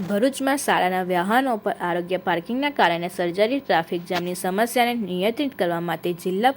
ભરૂચમાં શાળાના વાહનો પર આરોગ્ય પાર્કિંગના કારણે સર્જાયેલી ટ્રાફિક જામની સમસ્યાને નિયંત્રિત કરવા માટે જિલ્લા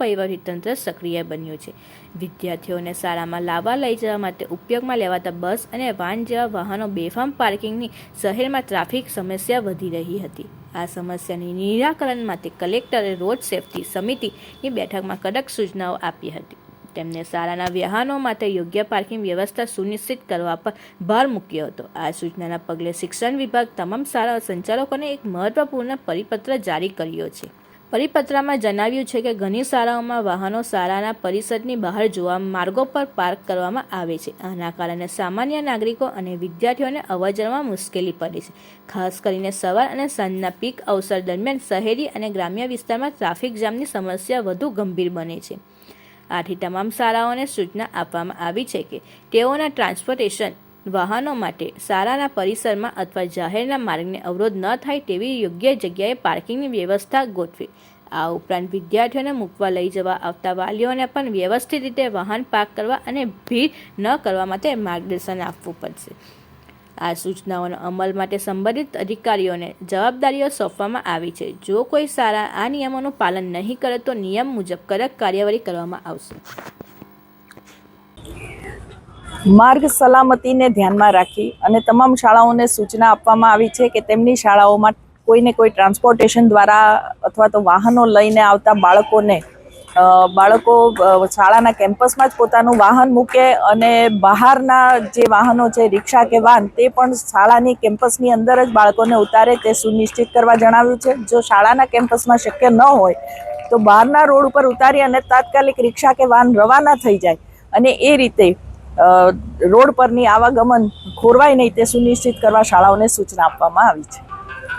તંત્ર સક્રિય બન્યું છે. વિદ્યાર્થીઓને શાળામાં લાવવા લઈ જવા માટે ઉપયોગમાં લેવાતા બસ અને વાન જેવા વાહનો બેફામ પાર્કિંગની શહેરમાં ટ્રાફિક સમસ્યા વધી રહી હતી. આ સમસ્યાની નિરાકરણ માટે કલેક્ટરે રોડ સેફટી સમિતિની બેઠકમાં કડક સૂચનાઓ આપી હતી. તેમને શાળાના વાહનો માટે યોગ્ય પાર્કિંગ વ્યવસ્થા સુનિશ્ચિત કરવા પર ભાર મૂક્યો હતો. આ સૂચનાના પગલે શિક્ષણ વિભાગ તમામ શાળા સંચાલકોને એક મહત્વપૂર્ણ પરિપત્ર જારી કર્યો છે. પરિપત્રમાં જણાવ્યું છે કે ઘણી શાળાઓમાં વાહનો શાળાના પરિષદની બહાર જોવા માર્ગો પર પાર્ક કરવામાં આવે છે. આના કારણે સામાન્ય નાગરિકો અને વિદ્યાર્થીઓને અવરજવરમાં મુશ્કેલી પડે છે. ખાસ કરીને સવાર અને સાંજના પીક અવસર દરમિયાન શહેરી અને ગ્રામ્ય વિસ્તારમાં ટ્રાફિક જામની સમસ્યા વધુ ગંભીર બને છે. આથી તમામ શાળાઓને સૂચના આપવામાં આવી છે કે તેઓના ટ્રાન્સપોર્ટેશન વાહનો માટે શાળાના પરિસરમાં અથવા જાહેરના માર્ગને અવરોધ ન થાય તેવી યોગ્ય જગ્યાએ પાર્કિંગની વ્યવસ્થા ગોઠવી. આ ઉપરાંત વિદ્યાર્થીઓને મૂકવા લઈ જવા આવતા વાલીઓને પણ વ્યવસ્થિત રીતે વાહન પાર્ક કરવા અને ભીડ ન કરવા માટે માર્ગદર્શન આપવું પડશે. આ સૂચનાઓના અમલ માટે સંબંધિત અધિકારીઓને જવાબદારીઓ સોંપવામાં આવી છે. જો કોઈ શાળા આ નિયમોનું પાલન નહીં કરે તો નિયમ મુજબ કડક કાર્યવાહી કરવામાં આવશે. માર્ગ સલામતીને ધ્યાનમાં રાખી અને તમામ શાળાઓને સૂચના આપવામાં આવી છે કે તેમની શાળાઓમાં કોઈને કોઈ ટ્રાન્સપોર્ટેશન દ્વારા અથવા તો વાહનો લઈને આવતા બાળકોને બાળકો શાળાના કેમ્પસમાં જ પોતાનું વાહન મૂકે અને બહારના જે વાહનો છે, રિક્ષા કે વાન, તે પણ શાળાની કેમ્પસની અંદર જ બાળકોને ઉતારે તે સુનિશ્ચિત કરવા જણાવ્યું છે. જો શાળાના કેમ્પસમાં શક્ય ન હોય, તો બહારના રોડ ઉપર ઉતારી અને તાત્કાલિક રિક્ષા કે વાન રવાના થઈ જાય અને એ રીતે રોડ પરની આવાગમન ખોરવાય નહીં તે સુનિશ્ચિત કરવા શાળાઓને સૂચના આપવામાં આવી છે.